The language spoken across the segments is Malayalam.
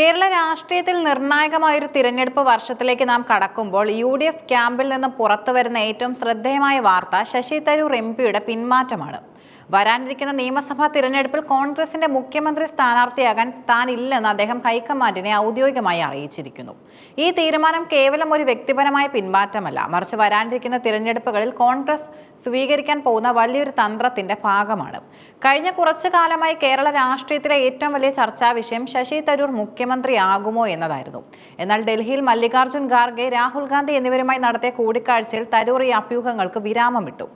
കേരള രാഷ്ട്രീയത്തിൽ നിർണായകമായ ഒരു തിരഞ്ഞെടുപ്പ് വർഷത്തിലേക്ക് നാം കടക്കുമ്പോൾ യു ഡി എഫ് ക്യാമ്പിൽ നിന്ന് പുറത്തു വരുന്ന ഏറ്റവും ശ്രദ്ധേയമായ വാർത്ത ശശി തരൂർ എം പിയുടെ പിന്മാറ്റമാണ്. വരാനിരിക്കുന്ന നിയമസഭാ തിരഞ്ഞെടുപ്പിൽ കോൺഗ്രസിന്റെ മുഖ്യമന്ത്രി സ്ഥാനാർത്ഥിയാകാൻ താൻ ഇല്ലെന്ന് അദ്ദേഹം ഹൈക്കമാൻഡിനെ ഔദ്യോഗികമായി അറിയിച്ചിരിക്കുന്നു. ഈ തീരുമാനം കേവലം ഒരു വ്യക്തിപരമായ പിന്മാറ്റമല്ല. മറിച്ച് വരാനിരിക്കുന്ന തിരഞ്ഞെടുപ്പുകളിൽ കോൺഗ്രസ് സ്വീകരിക്കാൻ പോകുന്ന വലിയൊരു തന്ത്രത്തിന്റെ ഭാഗമാണ്. കഴിഞ്ഞ കുറച്ചു കാലമായി കേരള രാഷ്ട്രീയത്തിലെ ഏറ്റവും വലിയ ചർച്ചാ വിഷയം ശശി തരൂർ മുഖ്യമന്ത്രിയാകുമോ എന്നതായിരുന്നു. എന്നാൽ ഡൽഹിയിൽ മല്ലികാർജുൻ ഖാർഗെ രാഹുൽ ഗാന്ധി എന്നിവരുമായി നടത്തിയ കൂടിക്കാഴ്ചയിൽ തരൂർ ഈ അഭ്യൂഹങ്ങൾക്ക് വിരാമമിട്ടു.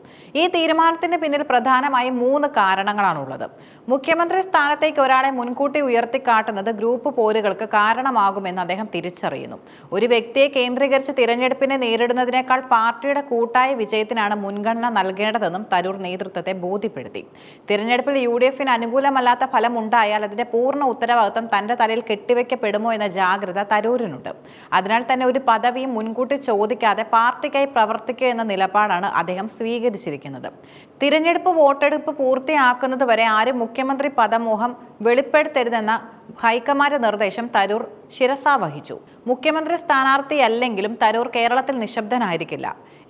ഈ തീരുമാനത്തിന് പിന്നിൽ പ്രധാനമായും മൂന്ന് കാരണങ്ങളാണുള്ളത്. മുഖ്യമന്ത്രി സ്ഥാനത്തേക്ക് ഒരാളെ മുൻകൂട്ടി ഉയർത്തിക്കാട്ടുന്നത് ഗ്രൂപ്പ് പോരുകൾക്ക് കാരണമാകുമെന്ന് അദ്ദേഹം തിരിച്ചറിയുന്നു. ഒരു വ്യക്തിയെ കേന്ദ്രീകരിച്ച് തിരഞ്ഞെടുപ്പിനെ നേരിടുന്നതിനേക്കാൾ പാർട്ടിയുടെ കൂട്ടായ വിജയത്തിനാണ് മുൻഗണന നൽകേണ്ടതെന്നും തരൂർ നേതൃത്വത്തെ ബോധ്യപ്പെടുത്തി. തിരഞ്ഞെടുപ്പിൽ യു ഡി എഫിന് അനുകൂലമല്ലാത്ത ഫലം ഉണ്ടായാൽ അതിന്റെ പൂർണ ഉത്തരവാദിത്തം തന്റെ തലയിൽ കെട്ടിവെക്കപ്പെടുമോ എന്ന ജാഗ്രത തരൂരിനുണ്ട്. അതിനാൽ തന്നെ ഒരു പദവിയും മുൻകൂട്ടി ചോദിക്കാതെ പാർട്ടിക്കായി പ്രവർത്തിക്കുക എന്ന നിലപാടാണ് അദ്ദേഹം സ്വീകരിച്ചിരിക്കുന്നത്. തിരഞ്ഞെടുപ്പ് വോട്ടെടുപ്പ് പൂർത്തിയാക്കുന്നത് വരെ ആരും മുഖ്യമന്ത്രി പദമോഹം വെളിപ്പെടുത്തരുതെന്ന ഹൈക്കമാൻഡ് നിർദ്ദേശം തരൂർ ശിരസ വഹിച്ചു. മുഖ്യമന്ത്രി സ്ഥാനാർത്ഥിയല്ലെങ്കിലും തരൂർ കേരളത്തിൽ നിശബ്ദനായിരിക്കില്ല.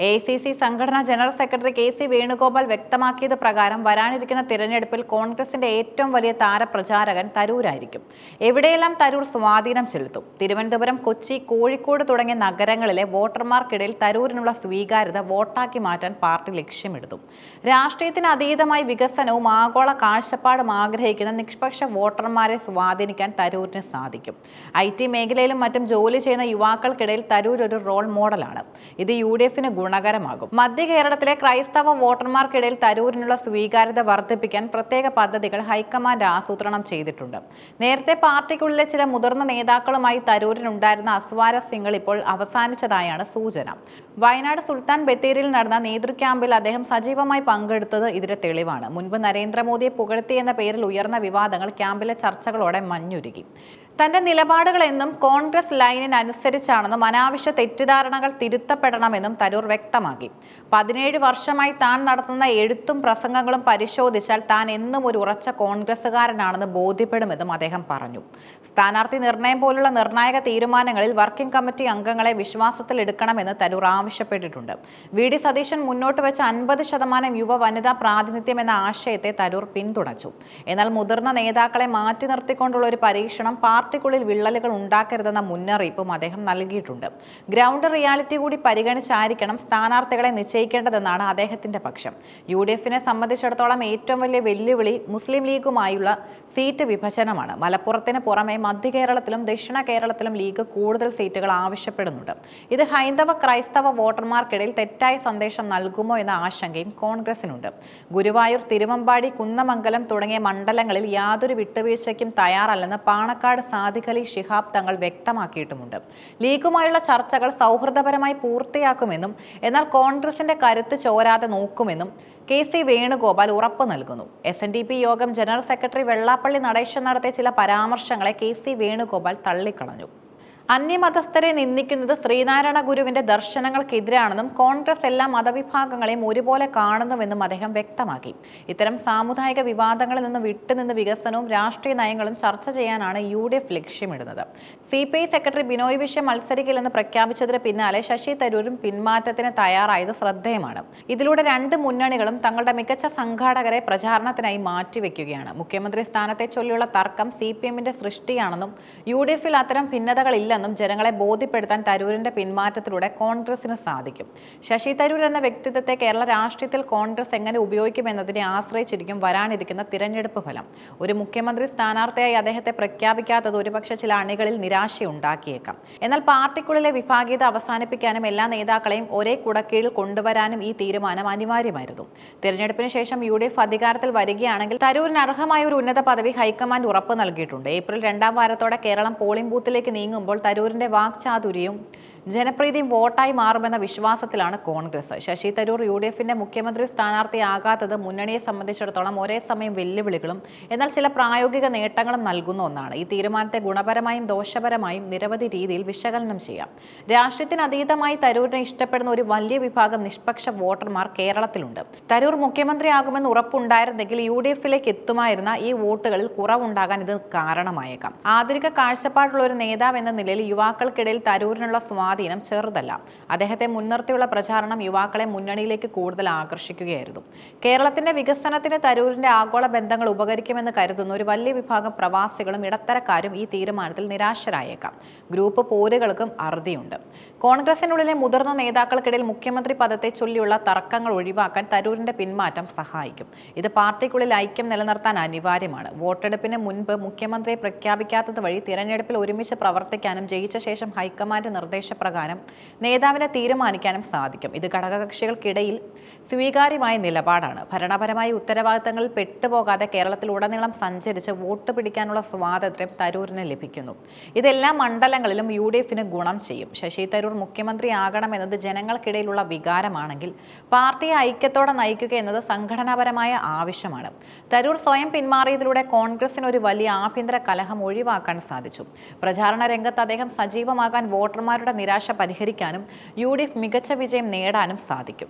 എ സി സി സംഘടനാ general secretary K C Venugopal വ്യക്തമാക്കിയത് പ്രകാരം വരാനിരിക്കുന്ന തിരഞ്ഞെടുപ്പിൽ കോൺഗ്രസിന്റെ ഏറ്റവും വലിയ താരപ്രചാരകൻ തരൂരായിരിക്കും. എവിടെയെല്ലാം തരൂർ സ്വാധീനം ചെലുത്തും? തിരുവനന്തപുരം കൊച്ചി കോഴിക്കോട് തുടങ്ങിയ നഗരങ്ങളിലെ വോട്ടർമാർക്കിടയിൽ തരൂരിനുള്ള സ്വീകാര്യത വോട്ടാക്കി മാറ്റാൻ പാർട്ടി ലക്ഷ്യമിടുന്നു. രാഷ്ട്രീയത്തിന് അതീതമായി വികസനവും ആഗോള കാഴ്ചപ്പാടും ആഗ്രഹിക്കുന്ന നിഷ്പക്ഷ വോട്ടർമാരെ സ്വാധീനിക്കാൻ തരൂരിന് സാധിക്കും. ഐ ടി മേഖലയിലും മറ്റും ജോലി ചെയ്യുന്ന യുവാക്കൾക്കിടയിൽ തരൂർ ഒരു റോൾ മോഡലാണ്. ഇത് യു ഡി എഫിന് ഗുണകരമാകും. മധ്യ കേരളത്തിലെ ക്രൈസ്തവ വോട്ടർമാർക്കിടയിൽ തരൂരിനുള്ള സ്വീകാര്യത വർദ്ധിപ്പിക്കാൻ പ്രത്യേക പദ്ധതികൾ ഹൈക്കമാൻഡ് ആസൂത്രണം ചെയ്തിട്ടുണ്ട്. നേരത്തെ പാർട്ടിക്കുള്ളിലെ ചില മുതിർന്ന നേതാക്കളുമായി തരൂരിനുണ്ടായിരുന്ന അസ്വാരസ്യങ്ങൾ ഇപ്പോൾ അവസാനിച്ചതായാണ് സൂചന. വയനാട് സുൽത്താൻ ബത്തേരിയിൽ നടന്ന നേതൃ ക്യാമ്പിൽ അദ്ദേഹം സജീവമായി പങ്കെടുത്തത് ഇതിന്റെ തെളിവാണ്. മുൻപ് നരേന്ദ്രമോദിയെ പുകഴ്ത്തി എന്ന പേരിൽ ഉയർന്ന വിവാദങ്ങൾ ക്യാമ്പിലെ ചർച്ചകളോടെ മഞ്ഞുരുകി. തന്റെ നിലപാടുകളെന്നും കോൺഗ്രസ് ലൈനിനനുസരിച്ചാണെന്നും അനാവശ്യ തെറ്റിദ്ധാരണകൾ തിരുത്തപ്പെടണമെന്നും തരൂർ വ്യക്തമാക്കി. പതിനേഴ് വർഷമായി താൻ നടത്തുന്ന എഴുത്തും പ്രസംഗങ്ങളും പരിശോധിച്ചാൽ താൻ എന്നും ഒരു ഉറച്ച കോൺഗ്രസ്സുകാരനാണെന്ന് ബോധ്യപ്പെടുമെന്നും അദ്ദേഹം പറഞ്ഞു. സ്ഥാനാർത്ഥി നിർണയം പോലുള്ള നിർണായക തീരുമാനങ്ങളിൽ വർക്കിംഗ് കമ്മിറ്റി അംഗങ്ങളെ വിശ്വാസത്തിൽ എടുക്കണമെന്ന് തരൂർ ആവശ്യപ്പെട്ടിട്ടുണ്ട്. വി. ഡി. സതീശൻ മുന്നോട്ട് വെച്ച അൻപത് ശതമാനം യുവ വനിതാ പ്രാതിനിധ്യം എന്ന ആശയത്തെ തരൂർ പിന്തുണച്ചു. എന്നാൽ മുതിർന്ന നേതാക്കളെ മാറ്റി നിർത്തിക്കൊണ്ടുള്ള ഒരു പരീക്ഷണം പാർട്ടിക്കുള്ളിൽ വിള്ളലുകൾ ഉണ്ടാക്കരുതെന്ന മുന്നറിയിപ്പും അദ്ദേഹം നൽകിയിട്ടുണ്ട്. ഗ്രൗണ്ട് റിയാലിറ്റി കൂടി പരിഗണിച്ചായിരിക്കണം സ്ഥാനാർത്ഥികളെ നിശ്ചയിക്കേണ്ടതെന്നാണ് അദ്ദേഹത്തിന്റെ പക്ഷം. യു ഡി എഫിനെ സംബന്ധിച്ചിടത്തോളം ഏറ്റവും വലിയ വെല്ലുവിളി മുസ്ലിം ലീഗുമായുള്ള സീറ്റ് വിഭജനമാണ്. മലപ്പുറത്തിന് പുറമെ മധ്യ കേരളത്തിലും ദക്ഷിണ കേരളത്തിലും ലീഗ് കൂടുതൽ സീറ്റുകൾ ആവശ്യപ്പെടുന്നുണ്ട്. ഇത് ഹൈന്ദവ ക്രൈസ്തവ വോട്ടർമാർക്കിടയിൽ തെറ്റായ സന്ദേശം നൽകുമോ എന്ന ആശങ്കയും കോൺഗ്രസിനുണ്ട്. ഗുരുവായൂർ തിരുവമ്പാടി കുന്നമംഗലം തുടങ്ങിയ മണ്ഡലങ്ങളിൽ യാതൊരു വിട്ടുവീഴ്ചയ്ക്കും തയ്യാറല്ലെന്ന് പാണക്കാട് സാദിഖ് അലി ശിഹാബ് തങ്ങൾ വ്യക്തമാക്കിയിട്ടുമുണ്ട്. ലീഗുമായുള്ള ചർച്ചകൾ സൗഹൃദപരമായി പൂർത്തിയാക്കുമെന്നും എന്നാൽ കോൺഗ്രസിന്റെ കരുത്ത് ചോരാതെ നോക്കുമെന്നും കെ സി വേണുഗോപാൽ ഉറപ്പ് നൽകുന്നു. S N D P Yogam general secretary Vellappally Natesan നടത്തിയ ചില പരാമർശങ്ങളെ കെ സി വേണുഗോപാൽ തള്ളിക്കളഞ്ഞു. അന്യമതസ്ഥരെ നിന്ദിക്കുന്നത് ശ്രീനാരായണ ഗുരുവിന്റെ ദർശനങ്ങൾക്കെതിരാണെന്നും കോൺഗ്രസ് എല്ലാ മതവിഭാഗങ്ങളെയും ഒരുപോലെ കാണുന്നുവെന്നും അദ്ദേഹം വ്യക്തമാക്കി. ഇത്തരം സാമുദായിക വിവാദങ്ങളിൽ നിന്ന് വിട്ടുനിന്ന് വികസനവും രാഷ്ട്രീയ നയങ്ങളും ചർച്ച ചെയ്യാനാണ് യു ഡി എഫ് ലക്ഷ്യമിടുന്നത്. C P I secretary Binoy Viswam മത്സരിക്കില്ലെന്ന് പ്രഖ്യാപിച്ചതിന് പിന്നാലെ ശശി തരൂരും പിന്മാറ്റത്തിന് തയ്യാറായത് ശ്രദ്ധേയമാണ്. ഇതിലൂടെ രണ്ട് മുന്നണികളും തങ്ങളുടെ മികച്ച സംഘാടകരെ പ്രചാരണത്തിനായി മാറ്റിവെക്കുകയാണ്. മുഖ്യമന്ത്രി സ്ഥാനത്തെ ചൊല്ലിയുള്ള തർക്കം സി പി എമ്മിന്റെ സൃഷ്ടിയാണെന്നും യു ഡി എഫിൽ അത്തരം ഭിന്നതകളില്ലെന്നും ജനങ്ങളെ ബോധ്യപ്പെടുത്താൻ തരൂരിന്റെ പിന്മാറ്റത്തിലൂടെ കോൺഗ്രസിന് സാധിക്കും. ശശി തരൂർ എന്ന വ്യക്തിത്വത്തെ കേരള രാഷ്ട്രീയത്തിൽ കോൺഗ്രസ് എങ്ങനെ ഉപയോഗിക്കുമെന്നതിനെ ആശ്രയിച്ചിരിക്കും വരാനിരിക്കുന്ന തിരഞ്ഞെടുപ്പ് ഫലം. ഒരു മുഖ്യമന്ത്രി സ്ഥാനാർത്ഥിയായി അദ്ദേഹത്തെ പ്രഖ്യാപിക്കാത്തത് ഒരുപക്ഷെ ചില അണികളിൽ നിരാശയുണ്ടാക്കിയേക്കാം. എന്നാൽ പാർട്ടിക്കുള്ളിലെ വിഭാഗീയത അവസാനിപ്പിക്കാനും എല്ലാ നേതാക്കളെയും ഒരേ കുടക്കീഴിൽ കൊണ്ടുവരാനും ഈ തീരുമാനം അനിവാര്യമായിരുന്നു. തിരഞ്ഞെടുപ്പിന് ശേഷം യു ഡി എഫ് അധികാരത്തിൽ വരികയാണെങ്കിൽ തരൂരിന് അർഹമായ ഒരു ഉന്നത പദവി ഹൈക്കമാൻഡ് ഉറപ്പ് നൽകിയിട്ടുണ്ട്. ഏപ്രിൽ രണ്ടാം വാരത്തോടെ കേരളം പോളിംഗ് ബൂത്തിലേക്ക് നീങ്ങുമ്പോൾ തരൂരിന്റെ വാക്ചാതുര്യവും ജനപ്രീതിയും വോട്ടായി മാറുമെന്ന വിശ്വാസത്തിലാണ് Congress. Shashi Tharoor U D എഫിന്റെ മുഖ്യമന്ത്രി സ്ഥാനാർത്ഥിയാകാത്തത് മുന്നണിയെ സംബന്ധിച്ചിടത്തോളം ഒരേ സമയം വെല്ലുവിളികളും എന്നാൽ ചില പ്രായോഗിക നേട്ടങ്ങളും നൽകുന്ന ഒന്നാണ്. ഈ തീരുമാനത്തെ ഗുണപരമായും ദോഷപരമായും നിരവധി രീതിയിൽ വിശകലനം ചെയ്യാം. രാഷ്ട്രീയത്തിന് അതീതമായി തരൂരിനെ ഇഷ്ടപ്പെടുന്ന ഒരു വലിയ വിഭാഗം നിഷ്പക്ഷ വോട്ടർമാർ കേരളത്തിലുണ്ട്. തരൂർ മുഖ്യമന്ത്രിയാകുമെന്ന് ഉറപ്പുണ്ടായിരുന്നെങ്കിൽ യു ഡി എഫിലേക്ക് എത്തുമായിരുന്ന ഈ വോട്ടുകളിൽ കുറവുണ്ടാകാൻ ഇത് കാരണമായേക്കാം. ആധുനിക കാഴ്ചപ്പാടുള്ള ഒരു നേതാവ് എന്ന നിലയിൽ യുവാക്കൾക്കിടയിൽ തരൂരിനുള്ള സ്വാധീനം ചെറുതല്ല. അദ്ദേഹത്തെ മുൻനിർത്തിയുള്ള പ്രചാരണം യുവാക്കളെ മുന്നണിയിലേക്ക് കൂടുതൽ ആകർഷിക്കുകയായിരുന്നു. കേരളത്തിന്റെ വികസനത്തിന് തരൂരിന്റെ ആഗോള ബന്ധങ്ങൾ ഉപകരിക്കുമെന്ന് കരുതുന്ന ഒരു വലിയ വിഭാഗം പ്രവാസികളും ഇടത്തരക്കാരും ഈ തീരുമാനത്തിൽ നിരാശരായേക്കാം. ഗ്രൂപ്പ് പോരുകൾക്കും അറുതിയുണ്ട്. കോൺഗ്രസിനുള്ളിലെ മുതിർന്ന നേതാക്കൾക്കിടയിൽ മുഖ്യമന്ത്രി പദത്തെ ചൊല്ലിയുള്ള തർക്കങ്ങൾ ഒഴിവാക്കാൻ തരൂരിന്റെ പിന്മാറ്റം സഹായിക്കും. ഇത് പാർട്ടിക്കുള്ളിൽ ഐക്യം നിലനിർത്താൻ അനിവാര്യമാണ്. വോട്ടെടുപ്പിന് മുൻപ് മുഖ്യമന്ത്രിയെ പ്രഖ്യാപിക്കാത്തത് വഴി തിരഞ്ഞെടുപ്പിൽ ഒരുമിച്ച് പ്രവർത്തിക്കാനും ജയിച്ച ശേഷം ഹൈക്കമാൻഡ് നിർദ്ദേശപ്രകാരം നേതാവിനെ തീരുമാനിക്കാനും സാധിക്കും. ഇത് ഘടകകക്ഷികൾക്കിടയിൽ സ്വീകാര്യമായ നിലപാടാണ്. ഭരണപരമായി ഉത്തരവാദിത്തങ്ങളിൽ പെട്ടുപോകാതെ കേരളത്തിൽ ഉടനീളം സഞ്ചരിച്ച് വോട്ട് പിടിക്കാനുള്ള സ്വാതന്ത്ര്യം തരൂരിന് ലഭിക്കുന്നു. ഇതെല്ലാ മണ്ഡലങ്ങളിലും യു ഡി എഫിന് ഗുണം ചെയ്യും. ശശി തരൂർ മുഖ്യമന്ത്രിയാകണമെന്നത് ജനങ്ങൾക്കിടയിലുള്ള വികാരമാണെങ്കിൽ പാർട്ടിയെ ഐക്യത്തോടെ നയിക്കുക എന്നത് സംഘടനാപരമായ ആവശ്യമാണ്. തരൂർ സ്വയം പിന്മാറിയതിലൂടെ കോൺഗ്രസിന് ഒരു വലിയ ആഭ്യന്തര കലഹം ഒഴിവാക്കാൻ സാധിച്ചു. പ്രചാരണ രംഗത്ത് അദ്ദേഹം സജീവമാകാൻ വോട്ടർമാരുടെ നിരാശ പരിഹരിക്കാനും യു മികച്ച വിജയം നേടാനും സാധിക്കും